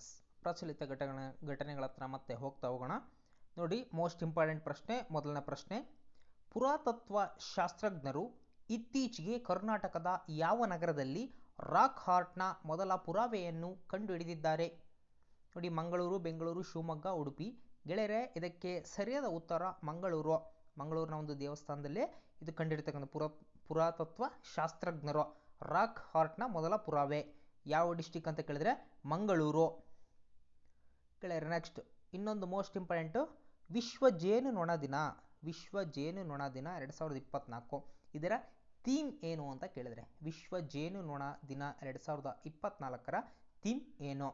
S. ಪ್ರಚಲಿತ ಘಟನೆ ಘಟನೆಗಳ ಹತ್ರ ಮತ್ತೆ ಹೋಗ್ತಾ ಹೋಗೋಣ. ನೋಡಿ ಮೋಸ್ಟ್ ಇಂಪಾರ್ಟೆಂಟ್ ಪ್ರಶ್ನೆ, ಮೊದಲನೇ ಪ್ರಶ್ನೆ. ಪುರಾತತ್ವ ಶಾಸ್ತ್ರಜ್ಞರು ಇತ್ತೀಚೆಗೆ ಕರ್ನಾಟಕದ ಯಾವ ನಗರದಲ್ಲಿ ರಾಕ್ ಹಾರ್ಟ್ನ ಮೊದಲ ಪುರಾವೆಯನ್ನು ಕಂಡುಹಿಡಿದಿದ್ದಾರೆ? ನೋಡಿ, ಮಂಗಳೂರು, ಬೆಂಗಳೂರು, ಶಿವಮೊಗ್ಗ, ಉಡುಪಿ. ಗೆಳೆಯರೆ, ಇದಕ್ಕೆ ಸರಿಯಾದ ಉತ್ತರ ಮಂಗಳೂರು. ಮಂಗಳೂರಿನ ಒಂದು ದೇವಸ್ಥಾನದಲ್ಲೇ ಇದು ಕಂಡಿರ್ತಕ್ಕಂಥ ಪುರಾ, ಪುರಾತತ್ವ ಶಾಸ್ತ್ರಜ್ಞರು. ರಾಕ್ ಹಾರ್ಟ್ನ ಮೊದಲ ಪುರಾವೆ. ಯಾವ ಡಿಸ್ಟಿಕ್ ಅಂತ ಕೇಳಿದ್ರೆ, ಮಂಗಳೂರು. ಗೆಳೆಯರೆ ನೆಕ್ಸ್ಟ್ ಇನ್ನೊಂದು ಮೋಸ್ಟ್ ಇಂಪಾರ್ಟೆಂಟು ವಿಶ್ವ ಜೇನು ನೊಣ ದಿನ. ವಿಶ್ವ ಜೇನು ನೊಣ ದಿನ ಎರಡು ಸಾವಿರದ ಇಪ್ಪತ್ತ್ನಾಲ್ಕು ಇದರ ಥೀಮ್ ಏನು ಅಂತ ಕೇಳಿದ್ರೆ, ವಿಶ್ವ ಜೇನು ನೊಣ ದಿನ ಎರಡು ಸಾವಿರದ ಇಪ್ಪತ್ತ್ನಾಲ್ಕರ ಥೀಮ್ ಏನು?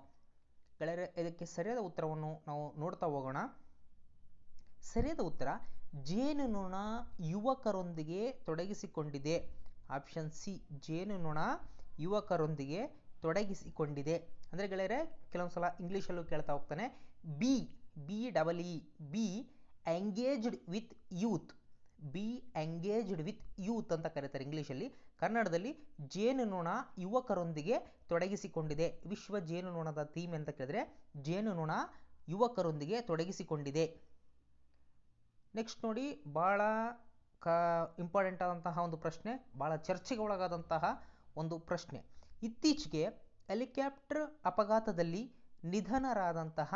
ಗೆಳೆಯರೆ ಇದಕ್ಕೆ ಸರಿಯಾದ ಉತ್ತರವನ್ನು ನಾವು ನೋಡ್ತಾ ಹೋಗೋಣ. ಸರಿಯಾದ ಉತ್ತರ, ಜೇನುನೊಣ ಯುವಕರೊಂದಿಗೆ ತೊಡಗಿಸಿಕೊಂಡಿದೆ. ಆಪ್ಷನ್ ಸಿ ಜೇನುನೊಣ ಯುವಕರೊಂದಿಗೆ ತೊಡಗಿಸಿಕೊಂಡಿದೆ. ಅಂದರೆ ಗೆಳೆಯರೆ ಕೆಲವೊಂದು ಸಲ ಇಂಗ್ಲೀಷಲ್ಲೂ ಕೇಳ್ತಾ ಹೋಗ್ತಾನೆ. B B double E B engaged with youth B engaged with youth ಅಂತ ಕರೀತಾರೆ ಇಂಗ್ಲೀಷಲ್ಲಿ. ಕನ್ನಡದಲ್ಲಿ ಜೇನುನೊಣ ಯುವಕರೊಂದಿಗೆ ತೊಡಗಿಸಿಕೊಂಡಿದೆ. ವಿಶ್ವ ಜೇನುನೊಣದ ಥೀಮ್ ಅಂತ ಕೇಳಿದ್ರೆ ಜೇನುನೊಣ ಯುವಕರೊಂದಿಗೆ ತೊಡಗಿಸಿಕೊಂಡಿದೆ. ನೆಕ್ಸ್ಟ್ ನೋಡಿ ಭಾಳ ಕ ಇಂಪಾರ್ಟೆಂಟ್ ಆದಂತಹ ಒಂದು ಪ್ರಶ್ನೆ ಭಾಳ ಚರ್ಚೆಗೆ ಒಳಗಾದಂತಹ ಒಂದು ಪ್ರಶ್ನೆ. ಇತ್ತೀಚೆಗೆ ಹೆಲಿಕಾಪ್ಟರ್ ಅಪಘಾತದಲ್ಲಿ ನಿಧನರಾದಂತಹ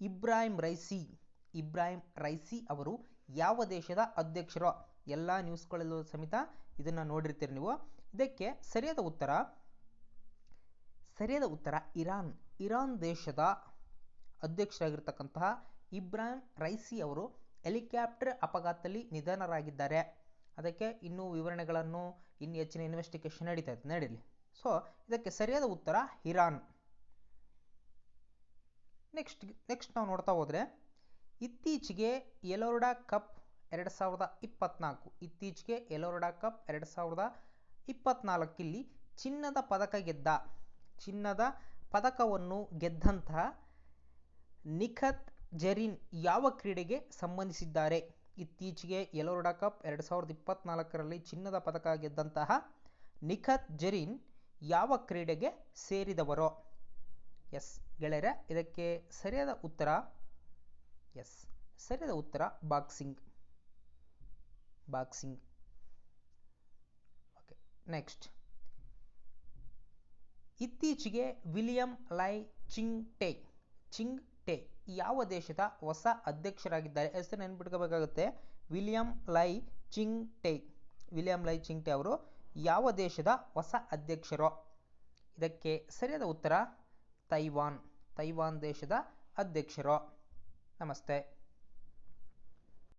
ಇಬ್ರಾಹಿಂ ರೈಸಿ. ಇಬ್ರಾಹಿಂ ರೈಸಿ ಅವರು ಯಾವ ದೇಶದ ಅಧ್ಯಕ್ಷರು ಎಲ್ಲ ನ್ಯೂಸ್ಗಳಲ್ಲೂ ಸಮೇತ ಇದನ್ನು ನೋಡಿರ್ತೀರಿ ನೀವು. ಇದಕ್ಕೆ ಸರಿಯಾದ ಉತ್ತರ ಸರಿಯಾದ ಉತ್ತರ ಇರಾನ್. ಇರಾನ್ ದೇಶದ ಅಧ್ಯಕ್ಷರಾಗಿರ್ತಕ್ಕಂತಹ ಇಬ್ರಾಹಿಂ ರೈಸಿ ಅವರು ಹೆಲಿಕಾಪ್ಟರ್ ಅಪಘಾತದಲ್ಲಿ ನಿಧನರಾಗಿದ್ದಾರೆ. ಅದಕ್ಕೆ ಇನ್ನೂ ವಿವರಣೆಗಳನ್ನು, ಇನ್ನು ಹೆಚ್ಚಿನ ಇನ್ವೆಸ್ಟಿಗೇಷನ್ ನಡೀತಾ ಇದೆ ನಡೀಲಿ. ಸೊ, ಇದಕ್ಕೆ ಸರಿಯಾದ ಉತ್ತರ ಇರಾನ್. ನೆಕ್ಸ್ಟ್ ನೆಕ್ಸ್ಟ್ ನಾವು ನೋಡ್ತಾ ಹೋದರೆ, ಇತ್ತೀಚೆಗೆ ಎಲೋರ್ಡಾ ಕಪ್ ಎರಡು ಸಾವಿರದ ಇಪ್ಪತ್ನಾಲ್ಕು, ಇತ್ತೀಚೆಗೆ ಎಲೋರ್ಡಾ ಕಪ್ ಎರಡು ಸಾವಿರದ ಇಪ್ಪತ್ನಾಲ್ಕಲ್ಲಿ ಚಿನ್ನದ ಪದಕ ಗೆದ್ದ, ಚಿನ್ನದ ಪದಕವನ್ನು ಗೆದ್ದಂತಹ ನಿಖತ್ ಜರೀನ್ ಯಾವ ಕ್ರೀಡೆಗೆ ಸಂಬಂಧಿಸಿದ್ದಾರೆ? ಇತ್ತೀಚೆಗೆ ಎಲೋರ್ಡಾ ಕಪ್ ಎರಡು ಸಾವಿರದ ಇಪ್ಪತ್ನಾಲ್ಕರಲ್ಲಿ ಚಿನ್ನದ ಪದಕ ಗೆದ್ದಂತಹ ನಿಖತ್ ಜರೀನ್ ಯಾವ ಕ್ರೀಡೆಗೆ ಸೇರಿದವರು? ಎಸ್, ಗೆಳೆಯರ, ಇದಕ್ಕೆ ಸರಿಯಾದ ಉತ್ತರ, ಎಸ್, ಸರಿಯಾದ ಉತ್ತರ, ಬಾಕ್ಸಿಂಗ್. ಬಾಕ್ಸಿಂಗ್. Okay, next. ಇತ್ತೀಚೆಗೆ William Lai Ching Te Ching Te, ಯಾವ ದೇಶದ ಹೊಸ ಅಧ್ಯಕ್ಷರಾಗಿದ್ದಾರೆ? ಹೆಸರು ನೆನ್ಪಿಟ್ಕೋಬೇಕಾಗುತ್ತೆ. William Lai Ching Te. William Lai Ching Te ಅವರು ಯಾವ ದೇಶದ ಹೊಸ ಅಧ್ಯಕ್ಷರು? ಇದಕ್ಕೆ ಸರಿಯಾದ ಉತ್ತರ ತೈವಾನ್. ತೈವಾನ್ ದೇಶದ ಅಧ್ಯಕ್ಷರು. ನಮಸ್ತೆ.